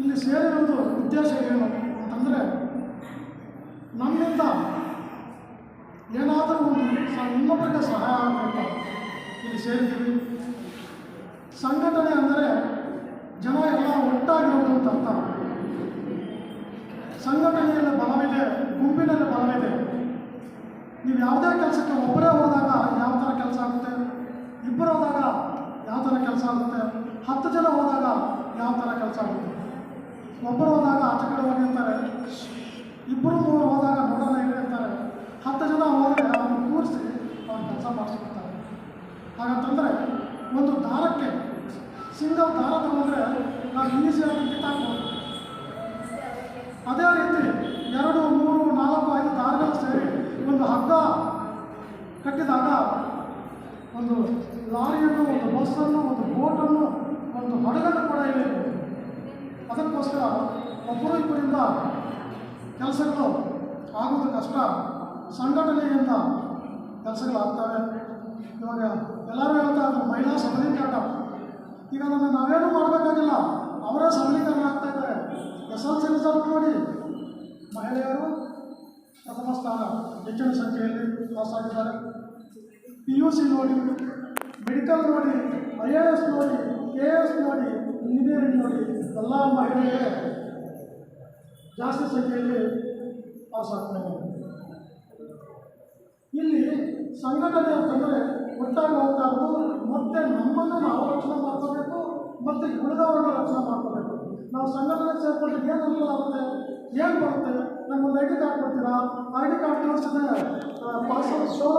ಇಲ್ಲಿ ಸೇರಿರೋದು ಉದ್ದೇಶ ಏನು ಅಂತಂದರೆ, ನಮ್ಮಿಂದ ಏನಾದರೂ ಒಂದು ಸಹ ಇನ್ನೊಬ್ಬರಿಗೆ ಸಹಾಯ ಅಂತ ಇಲ್ಲಿ ಸೇರಿದ್ದೀವಿ. ಸಂಘಟನೆ ಅಂದರೆ ಜನ ಎಲ್ಲ ಒಟ್ಟಾಗಿರೋದು ಅಂತ ಅರ್ಥ. ಸಂಘಟನೆಯಲ್ಲಿ ಬಲವಿದೆ, ಗುಂಪಿನಲ್ಲಿ ಬಲವಿದೆ. ನೀವು ಯಾವುದೇ ಕೆಲಸಕ್ಕೆ ಒಬ್ಬರೇ ಹೋದಾಗ ಯಾವ ಥರ ಕೆಲಸ ಆಗುತ್ತೆ? ಇಬ್ಬರು ಹೋದಾಗ ಯಾವ ಥರ ಕೆಲಸ ಆಗುತ್ತೆ? ಹತ್ತು ಜನ ಹೋದಾಗ ಯಾವ ಥರ ಕೆಲಸ ಆಗುತ್ತೆ? ಒಬ್ಬರು ಹೋದಾಗ ಆಚೆ ಕಡೆ ಹೋಗಿ ಅಂತಾರೆ. ಇಬ್ಬರು ಮೂರು ಹೋದಾಗ ಇರಿ ಅಂತಾರೆ. ಹತ್ತು ಜನ ಹೋದರೆ ಅವನು ಕೂರಿಸಿ ಅವ್ರು ಕೆಲಸ ಮಾಡಿಸ್ಕೊಡ್ತಾರೆ. ಹಾಗಂತಂದರೆ ಒಂದು ದಾರಕ್ಕೆ ಸಿಂಗಲ್ ದಾರ ತಗೊಂಡ್ರೆ ನಾವು ಈಸಿಯಾಗಿ ಕಿತ್ತಾಕ್ಬೋದು ಅದೇ ರೀತಿ ಎರಡು, ಮೂರು, ನಾಲ್ಕು, ಐದು ದಾರಗಳು ಸೇರಿ ಒಂದು ಹಗ್ಗ ಕಟ್ಟಿದಾಗ ಒಂದು ಲಾರಿಯನ್ನು, ಒಂದು ಬಸ್ಸನ್ನು, ಒಂದು ಬೋಟನ್ನು, ಒಂದು ಹಡಗನ್ನು ಕೂಡ ಇಳಿಯಬಹುದು. ಇಬ್ಬರಿಂದ ಕೆಲಸಗಳು ಆಗೋದು ಕಷ್ಟ. ಸಂಘಟನೆಯಿಂದ ಕೆಲಸಗಳಾಗ್ತವೆ. ಇವಾಗ ಎಲ್ಲರೂ ಹೇಳ್ತಾ ಇದ್ದಾರೆ ಮಹಿಳಾ ಸಬಲೀಕರಣ. ಈಗ ನನ್ನ ನಾವೇನು ಮಾಡಬೇಕಾಗಿಲ್ಲ. ಅವರೇ ಸಬಲೀಕರಣ ಆಗ್ತಾ ಇದ್ದಾರೆ. ಎಸ್ ಎಲ್ ಸಿ ರಿಸಲ್ಟ್ ನೋಡಿ. ಮಹಿಳೆಯರು ಪ್ರಥಮ ಸ್ಥಾನ, ಹೆಚ್ಚಿನ ಸಂಖ್ಯೆಯಲ್ಲಿ ಪಾಸ್ ಆಗಿದ್ದಾರೆ. ಪಿ ಯು ಸಿ ನೋಡಿ ಮೆಡಿಕಲ್ ನೋಡಿ ಐ ಎ ಎಸ್ ನೋಡಿ ಕೆ ಎ ಎಸ್ ನೋಡಿ ಇಂಜಿನಿಯರಿಂಗ್ ನೋಡಿ, ಎಲ್ಲ ಮಹಿಳೆಯರೇ ಜಾಸ್ತಿ ಸಂಖ್ಯೆಯಲ್ಲಿ ಪಾಸ್ ಆಗ್ತಾ ಇದ್ದಾರೆ ಇಲ್ಲಿ ಸಂಘಟನೆ ಅಂತಂದರೆ ಒಟ್ಟಾಗಿ ಹೋಗ್ತಾ ಇರೋದು ಮತ್ತೆ ನಮ್ಮನ್ನು ನಾವು ರಕ್ಷಣೆ ಮಾಡ್ಕೋಬೇಕು, ಮತ್ತು ಉಳಿದವರನ್ನ ರಕ್ಷಣೆ ಮಾಡ್ಕೋಬೇಕು. ನಾವು ಸಂಘಟನೆ ಸೇರ್ಕೊಂಡ್ರೆ ಏನು ಅನುಕೂಲ ಆಗುತ್ತೆ? ಏನು ಬರುತ್ತೆ? ನಮ್ಗೊಂದು ಐ ಡಿ ಕಾರ್ಡ್ ಕೊಡ್ತೀರಾ? ಐ ಡಿ ಕಾರ್ಡ್ ತೋರಿಸಿದ್ರೆ ಪಾಸ್ ಶೋ